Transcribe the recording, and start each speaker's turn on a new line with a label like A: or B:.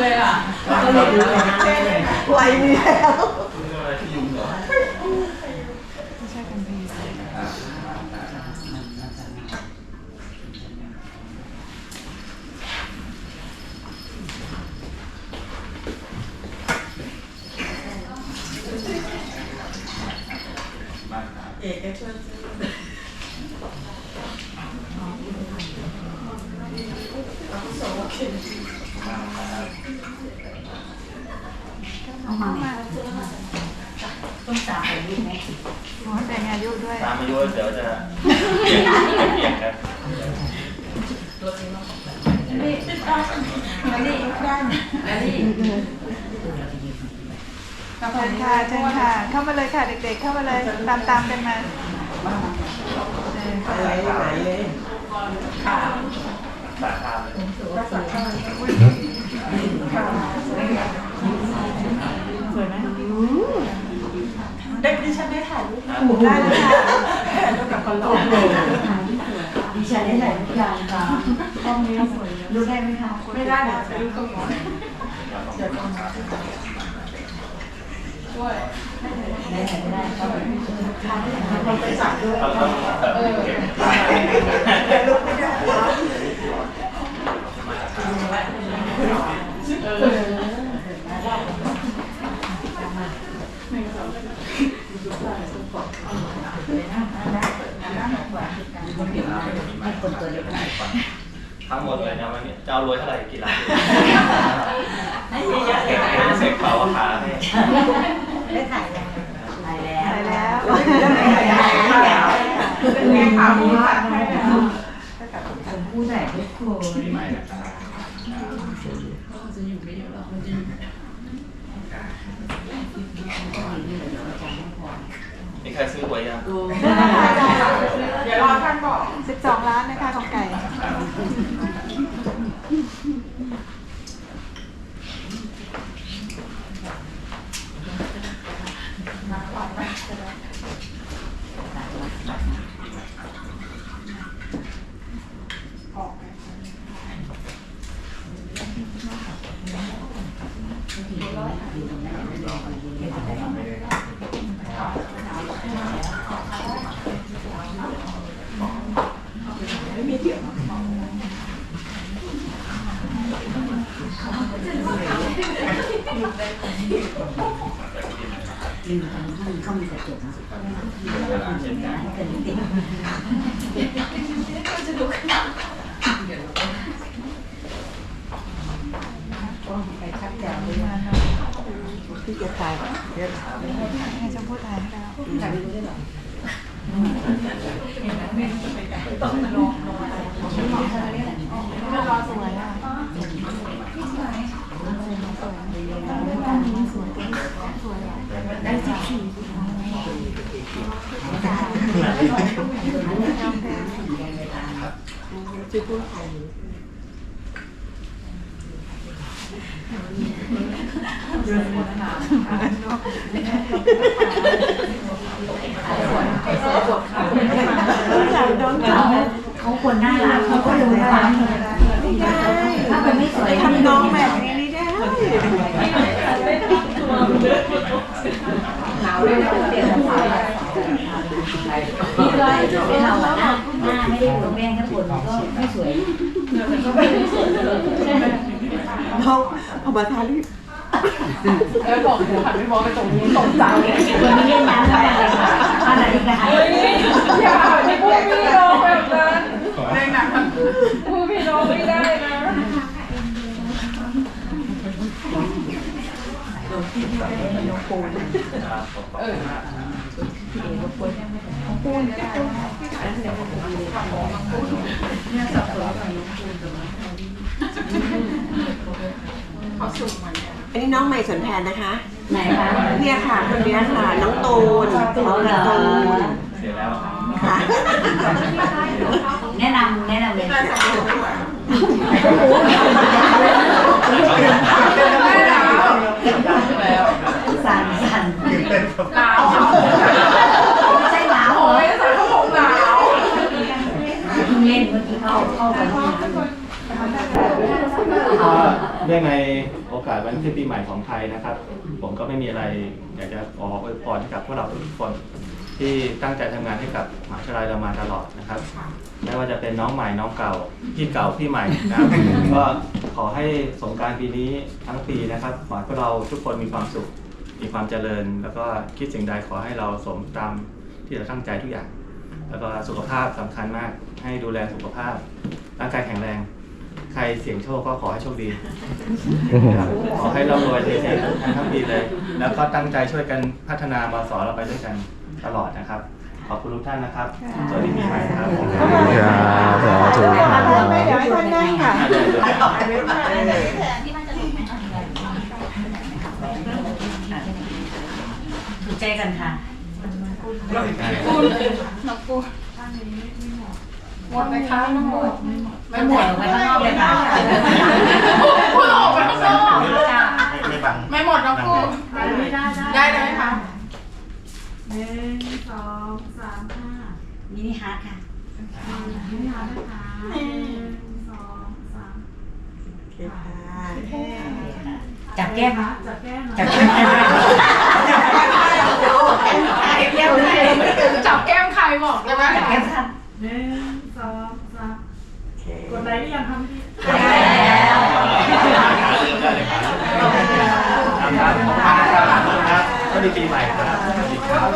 A: เลยอะ
B: ไว้นี่แล้ว
C: ที่ยุงเหรอ
A: ไม่ใช่กันพี
B: เอกช่วยซื้อ
A: เอามาต้องจ่ายอายุไหมขอแต่งอายุด้วย
C: ตามอายุเดี๋ยวจะเปลี่ยนเปลี่ยนกัน
A: ขอ บคุณค่ะเชิญค่ะ เข้ามาเลยค่ะเด็กๆ เข้ามาเลยตามตามๆกันมาเออ
B: อะไรไหนเลย
C: สาขาเลย
A: สวยไหม
B: เด็กดิฉันได้ถ่ายรูป
A: ได้เลยค่ะ
B: รูปกับคนหล่อ
D: ดิฉันได้ถ่ายรูปยังคะ
A: กล้องนี้สวย
D: รูปได้ไหมคะ
A: ไม่ได้เดี๋ยวจะดูตรงนี้
D: ได้ ถ่ายไม่ได้ก็ต้องไปจับด้วย
C: เราต้องเออเก็บลาย
B: รูปไม่ได้
D: ให้คนตัวเล็กหน่อย
C: ทั้งหมดเลยนะวันนี้จะเอารวยเท่าไหร่กี่ล้าน
D: ให้เยอะๆเลยนะ
C: เงินเสร็จเผาขาให้
D: ได้ถ่ายยังถ่ายแล้ว
A: ถ่ายแล้ว
B: เป็นไงคะมีจัดให้แล้ว
D: ผมผู้ถ่ายทุกคน
C: ไม่นะครับมีใครซื้อหวยยัง
B: เดี๋ยวรอท่านบอก
A: สิบสองล้านนะคะของไก่
D: ลืมทางห้องเข้ามีกระจกนะให้กันติดไปชักแถวเลย
A: มาเนาะ
B: ที่จะถ่ายเดี๋ยว
A: ให้ชมพู่ถ่ายแล้ว
D: ถ่ายไปด้หรอ
A: รอสวยอะได้สิบสี่ยอมแพ้
B: ชื่อผู้ถ่าย
A: อา
D: เขาคนน่ารักเขาก็รู้น่ารักถ้ามันไม่สวย
B: ทำน้องแบบนี้ไม่ได้
D: หนาวเลยเปลี่ยนสาย พี่ก็เป็นเราหน้าหน้าไม่ได้หัวแม่งถ้าปวดก็ไม่สวยก็ไม่สวยเลย
B: น้องเอามาทารีบ
A: แล้วบอกหัวหันไปมองไปตรงนี้ตกใจ
D: วันนี้เล่นน้ำอะไรคะอะไรกัน
A: อย่าที่พูดพี่น้องแบบนั้นในหนังพูดพี่น้องไม่ได้นะ
C: เออ
B: อันนี้น้องใหม่สนแผนนะคะ
D: ไหนคะ
B: เนี่ยค่ะคนเนี้ยค่ะ น้องตูนน้องการ์ตูน
C: เสียแล้ว
B: ค่ะ
D: แนะนำแนะนำเลยสั่นสั่น
A: ห เล่นเข้าเข้าไปงน
C: เนื่อในโอกาสวันขึ้นปีใหม่ของไทยนะครับ ผมก็ไม่มีอะไรอยากจะขออวยพรให้กับพวกเราทุกคนที่ตั้งใจทำงานให้กับมหาวิทยาลัยเรามาตลอดนะครับไม่ว่าจะเป็นน้องใหม่น้องเก่าพี่เก่าพี่ใหม่นะก็ขอให้สงการปีนี้ทั้งปีนะครับขอให้พวกเราทุกคนมีความสุขมีความเจริญ แล้วก็คิดสิ่งใดขอให้เราสมตามที่เราตั้งใจทุกอย่าง แล้วก็สุขภาพสำคัญมาก ให้ดูแลสุขภาพ ร่างกายแข็งแรง ใครเสี่ยงโชคก็ขอให้โชคดีนะครับขอให้ร่ำรวยในสิ่งทั้งปีเลย แล้วก็ตั้งใจช่วยกันพัฒนามาสอนเราไปด้วยกันตลอดนะครับ ขอบคุณทุกท่านนะครับ สวัสดีปีใหม่ครับผม
E: ครับสาธุครับ
A: ไม่เดี๋ยวให้ท่านนั่งค่ะ
D: ถูกใจกันค่ะ
A: หมดไหมคะน้องหมด
D: ไม่หมดไว้ข้างนอกเลยค่ะ
A: พูดออกไปข้างนอก
C: ไม่บัง
A: ไม่หมดน้องกูได้ได้ไหมคะ
D: มินิฮาร์ดค่ะจับแก้มจับแก้มจับแก้ม
A: จับ แก้มใครบอกได้ไหม
D: จับแก้มค่ะ
A: กดไลค์หรือยังคะ
C: ครับขอบคุณนะครับขอบคุณครับก็ดีปีใหม่ครับ